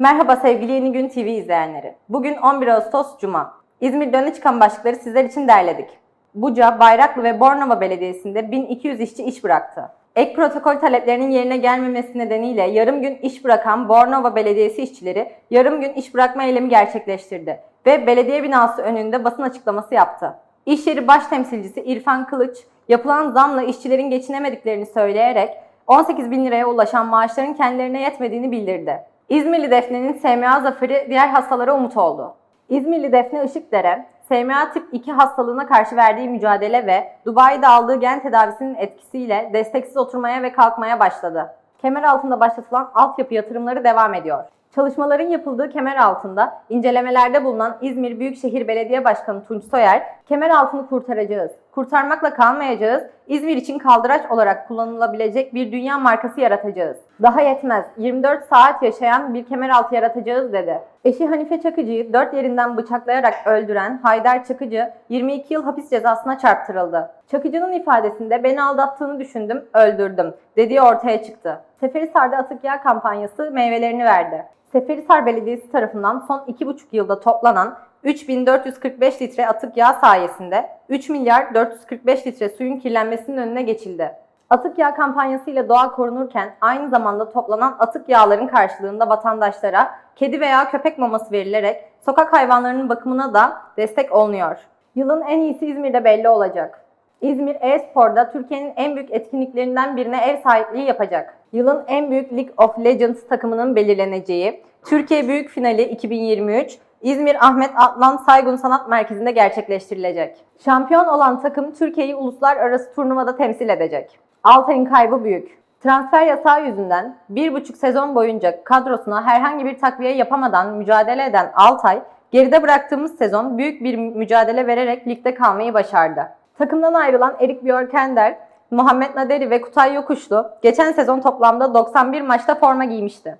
Merhaba sevgili Yeni Gün TV izleyenleri. Bugün 11 Ağustos Cuma. İzmir'de öne çıkan başlıkları sizler için derledik. Buca, Bayraklı ve Bornova Belediyesi'nde 1200 işçi iş bıraktı. Ek protokol taleplerinin yerine gelmemesi nedeniyle yarım gün iş bırakan Bornova Belediyesi işçileri yarım gün iş bırakma eylemi gerçekleştirdi ve belediye binası önünde basın açıklaması yaptı. İş yeri baş temsilcisi İrfan Kılıç, yapılan zamla işçilerin geçinemediklerini söyleyerek 18 bin liraya ulaşan maaşların kendilerine yetmediğini bildirdi. İzmirli Defne'nin SMA zaferi diğer hastalara umut oldu. İzmirli Defne Işıkdere, SMA tip 2 hastalığına karşı verdiği mücadele ve Dubai'de aldığı gen tedavisinin etkisiyle desteksiz oturmaya ve kalkmaya başladı. Kemer altında başlatılan altyapı yatırımları devam ediyor. Çalışmaların yapıldığı kemer altında incelemelerde bulunan İzmir Büyükşehir Belediye Başkanı Tunç Soyer, kemer altını kurtaracağız, kurtarmakla kalmayacağız, İzmir için kaldıraç olarak kullanılabilecek bir dünya markası yaratacağız. Daha yetmez, 24 saat yaşayan bir kemer altı yaratacağız dedi. Eşi Hanife Çakıcı'yı dört yerinden bıçaklayarak öldüren Haydar Çakıcı 22 yıl hapis cezasına çarptırıldı. Çakıcı'nın ifadesinde beni aldattığını düşündüm, öldürdüm dediği ortaya çıktı. Seferihisar'da atık yağ kampanyası meyvelerini verdi. Seferihisar Belediyesi tarafından son 2,5 yılda toplanan 3445 litre atık yağ sayesinde 3 milyar 445 litre suyun kirlenmesinin önüne geçildi. Atık yağ kampanyasıyla doğa korunurken aynı zamanda toplanan atık yağların karşılığında vatandaşlara kedi veya köpek maması verilerek sokak hayvanlarının bakımına da destek olunuyor. Yılın en iyisi İzmir'de belli olacak. İzmir e-sporda Türkiye'nin en büyük etkinliklerinden birine ev sahipliği yapacak. Yılın en büyük League of Legends takımının belirleneceği Türkiye Büyük Finali 2023 İzmir Ahmet Atlan Saygun Sanat Merkezi'nde gerçekleştirilecek. Şampiyon olan takım Türkiye'yi uluslararası turnuvada temsil edecek. Altay'ın kaybı büyük. Transfer yasağı yüzünden bir buçuk sezon boyunca kadrosuna herhangi bir takviye yapamadan mücadele eden Altay, geride bıraktığımız sezon büyük bir mücadele vererek ligde kalmayı başardı. Takımdan ayrılan Erik Björkender, Muhammed Naderi ve Kutay Yokuşlu geçen sezon toplamda 91 maçta forma giymişti.